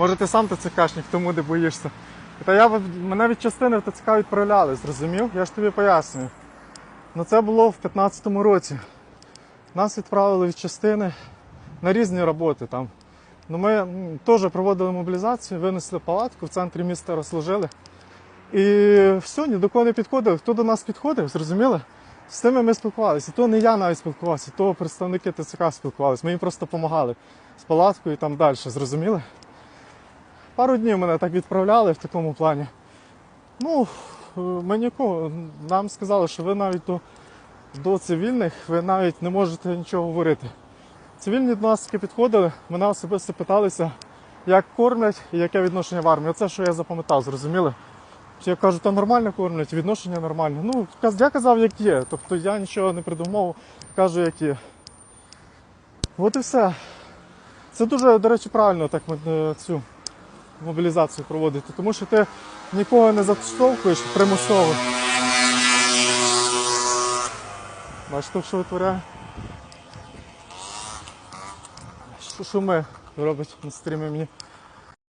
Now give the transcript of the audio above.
Може ти сам ТЦКшник, тому не боїшся. Та я мене від частини в ТЦК відправляли, зрозумів? Я ж тобі пояснюю. Ну це було в 15-му році. Нас відправили від частини на різні роботи там. Ну, ми теж проводили мобілізацію, винесли палатку, в центрі міста розложили. І все, ні до кого не підходили. Хто до нас підходив, зрозуміли? З тими ми спілкувалися. То не я навіть спілкувався, то представники ТЦК спілкувалися. Ми їм просто допомагали з палаткою і там далі, зрозуміли? Пару днів мене так відправляли в такому плані. Ну, е, ми нікого. Нам сказали, що ви навіть до, до цивільних ви навіть не можете нічого говорити. Цивільні до нас таки підходили, мене особисто питалися, як кормлять і яке відношення в армії. Оце, що я запам'ятав, зрозуміли? Я кажу, та нормально кормлять, відношення нормальне. Ну, я казав, як є. Тобто я нічого не придумав, кажу, як є. От і все. Це дуже, до речі, правильно так е, цю мобілізацію проводити, тому що ти нікого не заштовхуєш примусово. Бачите, що витворяє? Що шуми робить на стрімі мені.